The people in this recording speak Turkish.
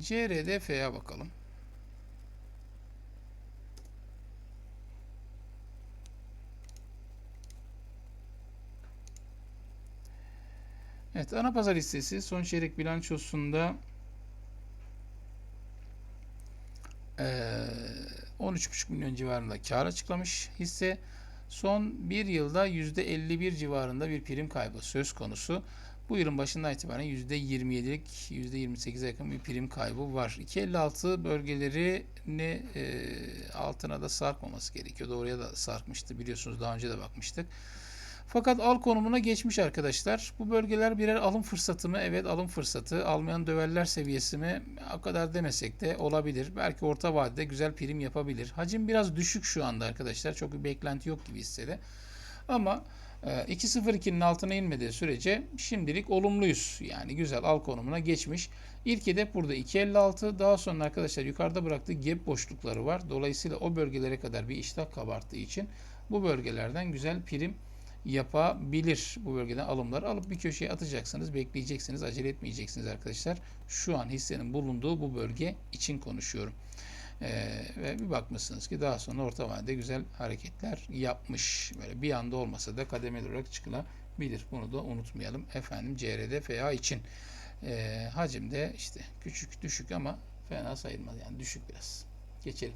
CRDF'ye bakalım. Evet, ana pazar hissesi son çeyrek bilançosunda eee 13,5 milyon civarında kar açıklamış hisse. Son bir yılda %51 civarında bir prim kaybı söz konusu. Bu yılın başından itibaren %27'lik, %28'e yakın bir prim kaybı var. 2.56 bölgelerini e, altına da sarkmaması gerekiyordu. Oraya da sarkmıştı biliyorsunuz daha önce de bakmıştık. Fakat al konumuna geçmiş arkadaşlar. Bu bölgeler birer alım fırsatı mı? Evet alım fırsatı. Almayan döverler seviyesi mi? O kadar demesek de olabilir. Belki orta vadede güzel prim yapabilir. Hacim biraz düşük şu anda arkadaşlar. Çok bir beklenti yok gibi hissede. Ama 2.02'nin altına inmediği sürece şimdilik olumluyuz. Yani güzel al konumuna geçmiş. İlk hedef burada 2.56. Daha sonra arkadaşlar yukarıda bıraktığı gap boşlukları var. Dolayısıyla o bölgelere kadar bir iştah kabarttığı için bu bölgelerden güzel prim yapabilir. Bu bölgeden alımları alıp bir köşeye atacaksınız. Bekleyeceksiniz. Acele etmeyeceksiniz arkadaşlar. Şu an hissenin bulunduğu bu bölge için konuşuyorum. Ee, ve bir bakmışsınız ki daha sonra orta vadede güzel hareketler yapmış. Böyle bir anda olmasa da kademeli olarak çıkılabilir. Bunu da unutmayalım. Efendim CRD FA için. Ee, hacim de işte küçük düşük ama fena sayılmaz. Yani düşük biraz. Geçelim.